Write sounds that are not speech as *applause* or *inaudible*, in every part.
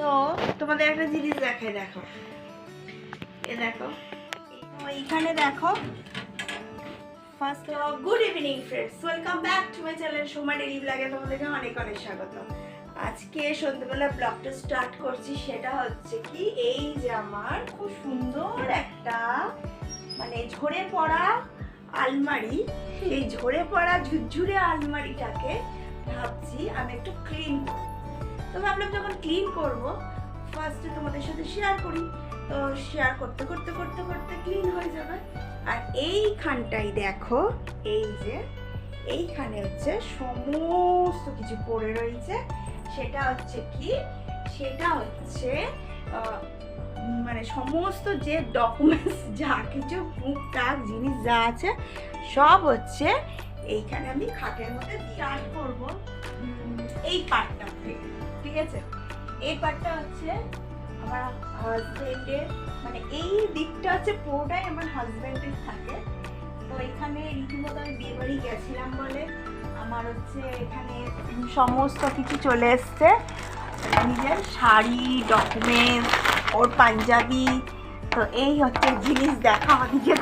তো তোমাদের একটা জিনিস দেখাই, দেখো। এ দেখো এইখানে দেখো first good evening friends welcome back to my channel Soma daily ব্লগে তোমাদেরকে অনেক অনেক স্বাগত। আজকে সন্ধ্যেবেলা ব্লগটা স্টার্ট করছি, সেটা হচ্ছে কি, এই যে আমার খুব সুন্দর একটা মানে ঝরে পড়া আলমারি এই ঝরে পড়া ঝুরঝুরে আলমারিটাকে ভাবছি আমি একটু ক্লিন করব। তো ভাবলাম যখন ক্লিন করব ফার্স্টে তোমাদের সাথে শেয়ার করি। তো শেয়ার করতে করতে করতে করতে ক্লিন হয়ে যাবে। আর এইখানটাই দেখো, এই যে, এইখানে হচ্ছে সমস্ত কিছু পড়ে রয়েছে। সেটা হচ্ছে কি? সেটা হচ্ছে মানে সমস্ত যে ডকুমেন্টস *laughs* যা কিছু টুকটাক জিনিস যা আছে, সব হচ্ছে এইখানে আমি খাটের মধ্যে স্টার্ট করব। এই পার্টটা থেকে। ঠিক আছে? এই পার্টটা হচ্ছে আমার হাজবেন্ডের মানে এই দিকটা হচ্ছে পুরোটাই আমার হাজবেন্ডের থাকে। তো এখানে রীতিমতো আমি বিয়ে বাড়ি গেছিলাম বলে আমার হচ্ছে এখানে সমস্ত কিছু চলে এসছে। নিজের শাড়ি ডকুমেন্টস ওর পাঞ্জাবি, তো এই হচ্ছে জিনিস দেখা আমাদেরকে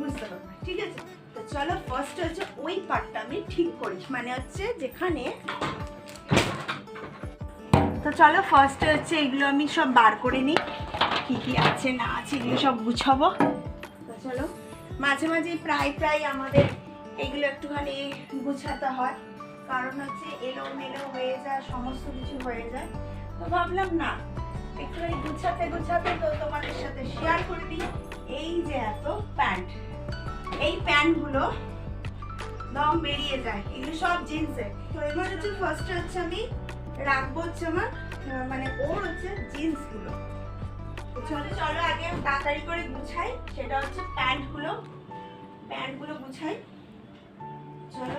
বুঝতে পারবে ঠিক আছে? তো চলো ফার্স্ট হচ্ছে ওই পার্টটা আমি ঠিক করি। মানে হচ্ছে যেখানে তো চলো ফার্স্টে হচ্ছে এগুলো আমি সব বার করে নিই। কী কী আছে, না আছে, এগুলো সব গুছাবো। তো চলো, মাঝে মাঝে প্রায় প্রায় আমাদের এগুলো একটুখানি গুছাতে হয়। কারণ হচ্ছে এলো মেলো হয়ে যায়, সমস্ত কিছু হয়ে যায়। তো ভাবলাম না, একটুখানি গুছাতে গুছাতে তো তোমাদের সাথে শেয়ার করে দিই। এই যে এত প্যান্ট এই প্যান্টগুলো দম বেরিয়ে যায়। এগুলো সব জিন্সের তো এবার হচ্ছে ফার্স্টে হচ্ছে আমি রাখব হচ্ছে আমার মানে ওর হচ্ছে জিন্সগুলো। চলো চলো আগে তাড়াতাড়ি করে গুছাই। সেটা হচ্ছে প্যান্টগুলো। প্যান্টগুলো গুছাই। চলো,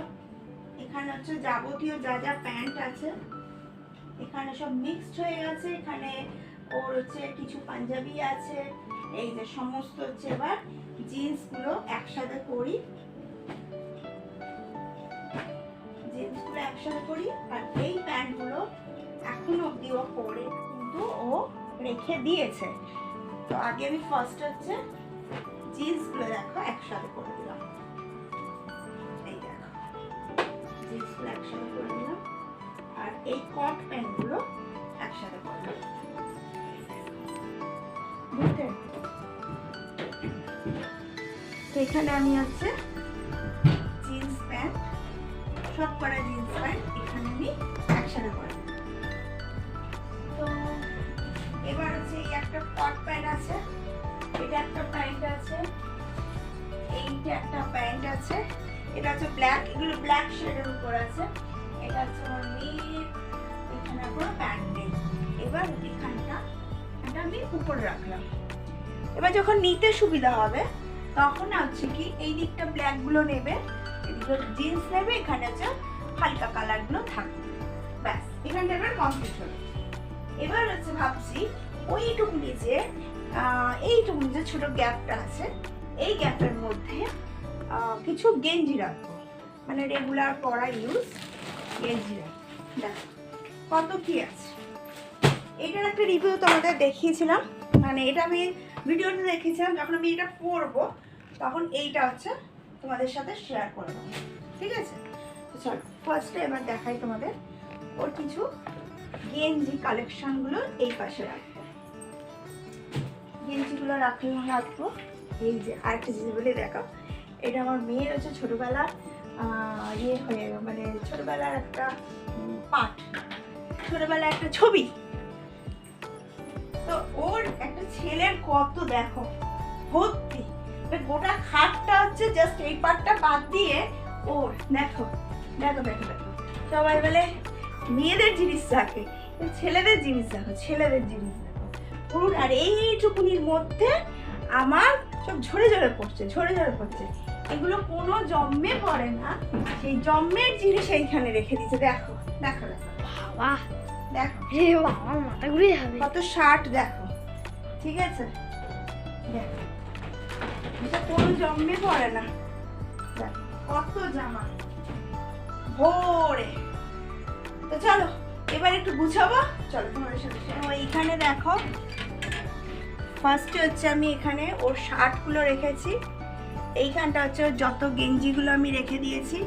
এখানে হচ্ছে যাবতীয় যা যা প্যান্ট আছে, এখানে সব মিক্সড হয়ে গেছে। এখানে ওর হচ্ছে কিছু পাঞ্জাবি আছে। এই যে সমস্ত হচ্ছে এবার জিন্সগুলো একসাথে করি একসাথে করি, আর এই প্যান্টগুলো এখন অব্দি ও পরে কিন্তু ও রেখে দিয়েছে। তো আগে আমি ফার্স্ট হচ্ছে জিন্সগুলো দেখো, একসাথে করে দিলাম। জিন্সগুলো একসাথে করে দিলাম। আর এই কট প্যান্টগুলো একসাথে করে দিলাম। বুঝতে এখানে আমি হচ্ছে সব করা জিন্স প্যান্ট, এখানে আমি একসাথে করে তো এবার হচ্ছে এই একটা কট প্যান্ট আছে, এটা একটা প্যান্ট আছে, এইটা একটা প্যান্ট আছে, এটা হচ্ছে ব্ল্যাক এগুলো ব্ল্যাক শেডের উপর আছে, এটা হচ্ছে মেয়ের, এখানে কোনো প্যান্ট নেই। এবার এখানটা এটা আমি উপরে রাখলাম। এবার যখন নিতে সুবিধা হবে, তখন হচ্ছে কি, এই দিকটা ব্ল্যাকগুলো নেবে জিন্স নেবে এখানে হচ্ছে হালকা কালারগুলো থাকবে। ব্যাস এখানটা এবার কমপ্লিট হলো। এবার হচ্ছে ভাবছি ওইটুকুনি যে আহ, এইটুকুনি যে ছোট গ্যাপটা আছে এই গ্যাপের মধ্যে কিছু গেঞ্জি রাখব। মানে রেগুলার পরা ইউজ গেঞ্জি রাখব। দেখো কত কি আছে? এটার একটা রিভিউ তোমাদের দেখিয়েছিলাম। মানে এটা আমি ভিডিওতে দেখেছিলাম যখন আমি এটা পরবো তখন এইটা হচ্ছে তোমাদের সাথে শেয়ার করে দেবো। ঠিক আছে? তো চলো ফার্স্টে এবার দেখাই তোমাদের ওর কিছু গেঞ্জি কালেকশনগুলো এই পাশে রাখব। গেঞ্জিগুলো রাখলাম রাখব। এই যে আরেকটা জিনিস বলে, দেখো, এটা আমার মেয়ের হচ্ছে ছোটোবেলার ইয়ে হয়ে মানে ছোটোবেলার একটা পাঠ, ছোটোবেলার একটা ছবি। তো ওর একটা ছেলের কত দেখো, ভর্তি। এবার গোটা খাটটা হচ্ছে জাস্ট এই পাটটা বাদ দিয়ে ওর দেখো দেখো দেখো দেখো। সবাই বলে মেয়েদের জিনিস থাকে ছেলেদের জিনিস দেখো ছেলেদের জিনিস দেখো পুরো আর এইটুকুনির মধ্যে আমার সব ঝরে ঝরে পড়ছে ঝরে ঝরে পড়ছে। এগুলো কোনো জম্মে পড়ে না সেই জম্মের জিনিস এইখানে রেখে দিয়েছে। দেখো দেখো দেখো। বাবা দেখো। রে বাবা মাথা ঘুরে যাবে। কত শার্ট দেখো। ঠিক আছে? দেখো। এটা কোনো জম্মে পড়ে না। কত জামা। ভোরে। তো চলো, এবার একটু গুছাবো। চলো তোমাদের সাথে এইখানে দেখো ফার্স্টে হচ্ছে আমি এখানে ওর শার্টগুলো রেখেছি। এইখানটা হচ্ছে যত গেঞ্জিগুলো আমি রেখে দিয়েছি।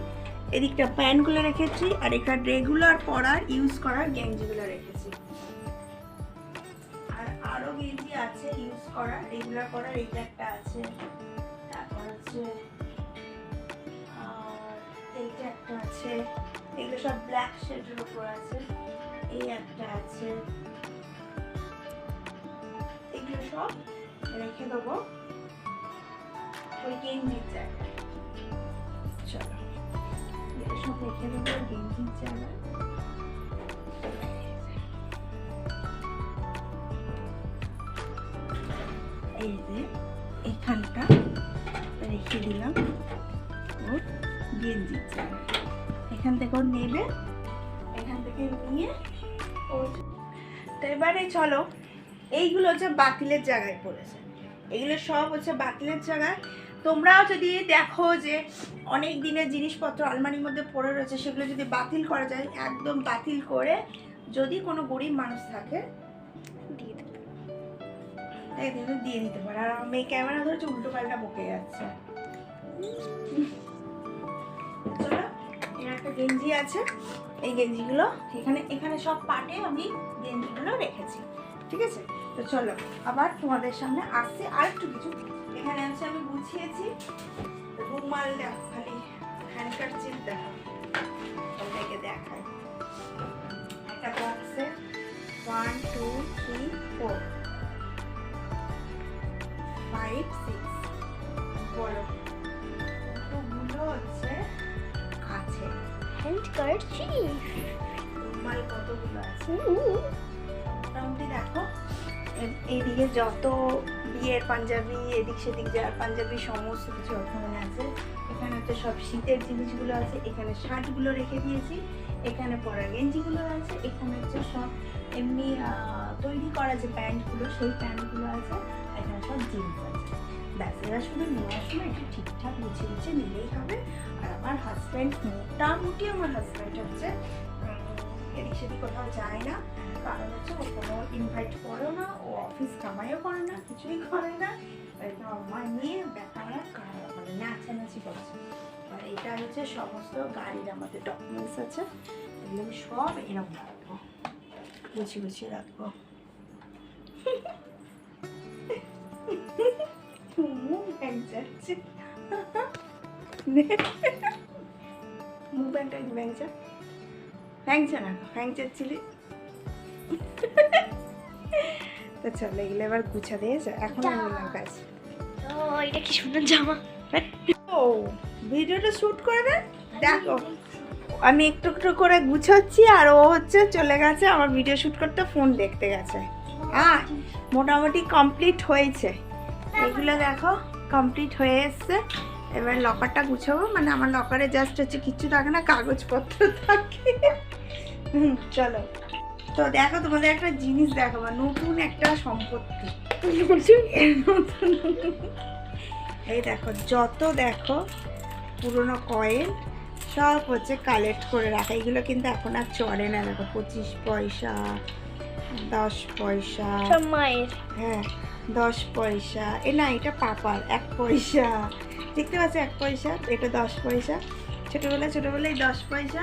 এদিকটা প্যান্টগুলো রেখেছি, আর এখানে রেগুলার পরার ইউজ করার গেঞ্জিগুলো রেখেছি। করার রেগুলার করার এইটা একটা আছে। তারপর হচ্ছে এইটা একটা আছে। এগুলো সব ব্ল্যাক শেডের উপর আছে। এই একটা আছে। এগুলো সব রেখে দেবো। ওই গেঞ্জির জায়গায়। চলো। এগুলো সব রেখে দেবো গেঞ্জির জায়গায়। এই যে এখানটা রেখে দিলাম। ওর গেঞ্জির জায়গায় এখান থেকে ও নেবে। এখান থেকে নিয়ে ও তো এবারে চলো, এইগুলো হচ্ছে বাতিলের জায়গায় পড়েছে। এগুলো সব হচ্ছে বাতিলের জায়গায়। তোমরাও যদি দেখো যে অনেক দিনের জিনিসপত্র আলমারির মধ্যে পড়ে রয়েছে, সেগুলো যদি বাতিল করা যায়, একদম বাতিল করে যদি কোনো গরিব মানুষ থাকে কিন্তু দিয়ে দিতে পারে। আর মেয়ে ক্যামেরা ধরেছে উল্টো পাল্টা বকে যাচ্ছে। চলো, এর একটা গেঞ্জি আছে। এই গেঞ্জিগুলো এখানে এখানে সব পাটে আমি গেঞ্জিগুলো রেখেছি। ঠিক আছে? তো চলো, আবার তোমাদের সামনে আসছে। আর একটু কিছু এখানে আছে, আমি গুছিয়েছি। রুমাল দেখো, খালি হ্যান্ডকার দেখো ওটাকে দেখাই। একটা বক্সে one two three four five six বলো কতগুলো হচ্ছে আছে হ্যান্ড কার্ডছি রুমাল কতগুলো আছে? মোটামুটি দেখো এইদিকে যত বিয়ের পাঞ্জাবি এদিক সেদিক যার পাঞ্জাবি সমস্ত কিছু ওখানে আছে। এখানে হচ্ছে সব শীতের জিনিসগুলো আছে। এখানে শার্টগুলো রেখে দিয়েছি। এখানে পরা গেঞ্জিগুলো আছে। এখানে হচ্ছে সব এমনি তৈরি করা যে প্যান্টগুলো সেই প্যান্টগুলো আছে। এখানে সব জিন্স আছে ব্যাস এরা শুধু নেওয়ার সময় একটু ঠিকঠাক গুছিয়ে গুছিয়ে নিলেই হবে। আর আমার হাজব্যান্ড মোটামুটি আমার হাজব্যান্ড হচ্ছে এদিক সেদিক কোথাও যায় না। কারণ হচ্ছে ও কোনো ইনভাইট করেও না, ও অফিস কামাইও করে না, কিছুই করে না। আমার নিয়ে ব্যাপারা মানে নাচানাচি করছে। আর এটা হচ্ছে সমস্ত গাড়ির আমাদের ডকুমেন্টস আছে, এগুলো সব এরকম রাখব। গুছিয়ে গুছিয়ে রাখব। *laughs* এগুলো এবার গুছা দিয়েছে এখন আমি বললাম কাজ ও এটা সুন্দর জামা ও ভিডিওটা দেন দেখো আমি একটু একটু করে গুছাচ্ছি আর ও হচ্ছে চলে গেছে আমার ভিডিও শুট করতে ফোন দেখতে গেছে হ্যাঁ মোটামুটি কমপ্লিট হয়েছে। এগুলো দেখো কমপ্লিট হয়ে এসছে। এবার লকারটা গুছাবো মানে আমার লকারে জাস্ট হচ্ছে কিচ্ছু থাকে না কাগজপত্র থাকে। হুম চলো। তো দেখো তোমাদের একটা জিনিস দেখাবো নতুন একটা সম্পত্তি। এই দেখো যত দেখো পুরনো কয়েন সব হচ্ছে কালেক্ট করে রাখা। এগুলো কিন্তু এখন আর চলে না দেখো পঁচিশ পয়সা দশ পয়সা। হ্যাঁ দশ পয়সা। এ না, এটা পাপার, এক পয়সা। দেখতে পাচ্ছ এক পয়সা, এটা দশ পয়সা। ছোটোবেলায় ছোটোবেলায় দশ পয়সা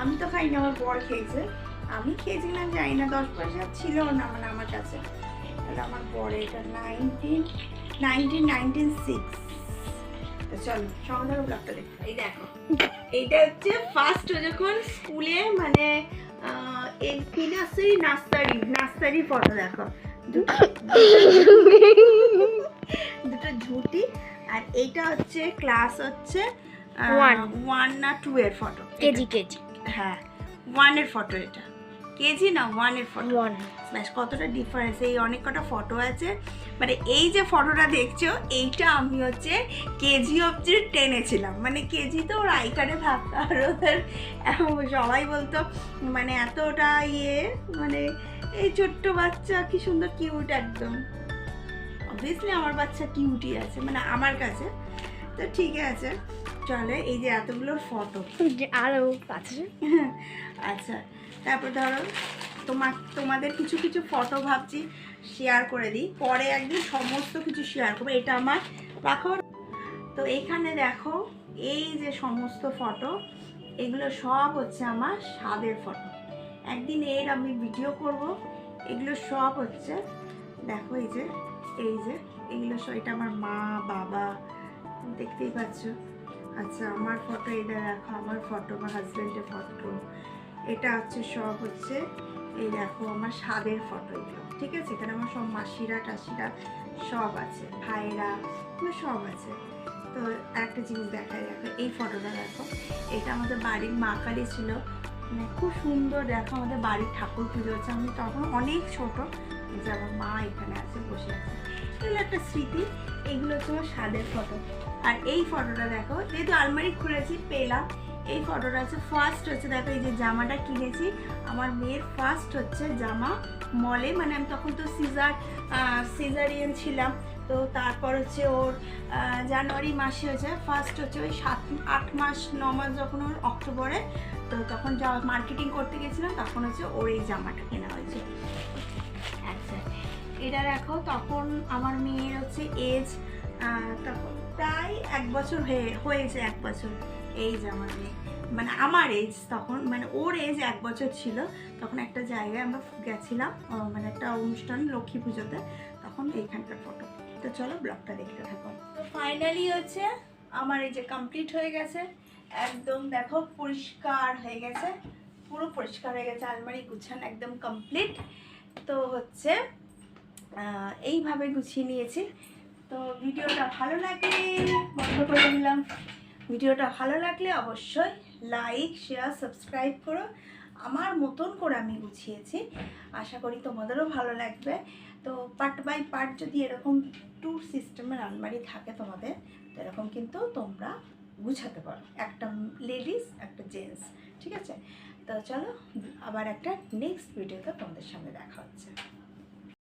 আমি তো খাইনি, আমার বর খেয়েছে। আমি খেয়েছিলাম, জানি না, দশ পয়সা ছিল না মানে আমার কাছে। তাহলে আমার বর এটা নাইনটিন নাইনটিন নাইনটিন সিক্স চলো সমাধান দেখো। এই দেখো, এইটা হচ্ছে ফার্স্ট যখন স্কুলে মানে LP nursery nursery nursery photo দেখো। দুটো দুটো ঝুটি আর এইটা হচ্ছে ক্লাস হচ্ছে. ওয়ান না টু এর ফটো কেজি কেজি। হ্যাঁ ওয়ানের ফটো এটা। কেজি না ওয়ানের ফটো ওয়ান ব্যাস কতটা ডিফারেন্স এই অনেক কটা ফটো আছে। মানে এই যে ফটোটা দেখছ এইটা আমি হচ্ছে কেজি অবধি টেনেছিলাম মানে কেজি তো ওর আই কার্ডে থাকতো আর ওদের সবাই বলতো মানে এতটা ইয়ে মানে এই ছোট্ট বাচ্চা কি সুন্দর কিউট একদম। অবভিয়াসলি আমার বাচ্চা কিউটই আছে মানে আমার কাছে। তো ঠিক আছে। চলে এই যে এতগুলো ফটো আরও আছে। *laughs* আচ্ছা তারপর ধরো তোমার তোমাদের কিছু কিছু ফটো ভাবছি শেয়ার করে দিই। পরে একদিন সমস্ত কিছু শেয়ার করব। এটা আমার রাখো তো এখানে দেখো, এই যে সমস্ত ফটো এগুলো সব হচ্ছে আমার স্বাদের ফটো একদিন এর আমি ভিডিও করব। এগুলো সব হচ্ছে, দেখো এই যে এই যে, এগুলো এটা আমার মা, বাবা, দেখতেই পাচ্ছ। আচ্ছা আমার ফটো এটা দেখো, আমার ফটো আমার হাজব্যান্ডের ফটো এটা হচ্ছে সব হচ্ছে এই দেখো আমার স্বাদের ফটো এগুলো, ঠিক আছে? এখানে আমার সব মাসিরা, টাসিরা সব আছে ভাইরা সব আছে। তো একটা জিনিস দেখায় দেখো, এই ফটোটা দেখো। এটা আমাদের বাড়ির মা কালী ছিল। মানে খুব সুন্দর, দেখো, আমাদের বাড়ির ঠাকুর পুজো হচ্ছে। আমি তখন অনেক ছোট যে আমার মা এখানে আছে, বসে আছে। এগুলো একটা স্মৃতি, এগুলো হচ্ছে আমার স্বাদের ফটো আর এই ফটোটা দেখো, যেহেতু আলমারি খুলেছি, পেলাম। এই ফটোটা হচ্ছে ফার্স্ট হচ্ছে, দেখো এই যে জামাটা কিনেছি। আমার মেয়ের ফার্স্ট হচ্ছে জামা মলে মানে আমি তখন তো সিজার সিজারিয়ান ছিলাম। তো তারপর হচ্ছে ওর জানুয়ারি মাসে হচ্ছে ফার্স্ট হচ্ছে ওই সাত, আট মাস, ন মাস যখন ওর অক্টোবরে, তো তখন যা মার্কেটিং করতে গেছিলাম, তখন হচ্ছে ওর এই জামাটা কেনা হয়েছে। আচ্ছা এটা দেখো, তখন আমার মেয়ের হচ্ছে এজ তখন প্রায় এক বছর হয়ে, হয়েছে এক বছর। এই যে আমার মেয়ে মানে আমার এজ তখন মানে ওর এজ এক বছর ছিল, তখন একটা জায়গায় আমরা গেছিলাম মানে একটা অনুষ্ঠান লক্ষ্মী পুজোতে, তখন এইখানকার ফটো তো চলো ব্লগটা দেখতে থাকো। তো ফাইনালি হচ্ছে, আমার এই যে কমপ্লিট হয়ে গেছে, একদম দেখো পরিষ্কার হয়ে গেছে, পুরো পরিষ্কার হয়ে গেছে, আলমারি গুছান একদম কমপ্লিট তো হচ্ছে এইভাবে গুছিয়ে নিয়েছি। তো ভিডিওটা ভালো লাগে বন্ধ করে দিলাম। ভিডিওটা ভালো লাগলে অবশ্যই লাইক শেয়ার সাবস্ক্রাইব করো। আমার মতন করে আমি গুছিয়েছি। আশা করি তোমাদেরও ভালো লাগবে। তো পার্ট বাই পার্ট যদি এরকম ট্যুর সিস্টেমের আলমারি থাকে তোমাদের, তো এরকম কিন্তু তোমরা গুছাতে পারো। একটা লেডিস একটা জেন্টস ঠিক আছে? তো চলো, আবার একটা নেক্সট ভিডিওতে তোমাদের সামনে দেখা হচ্ছে।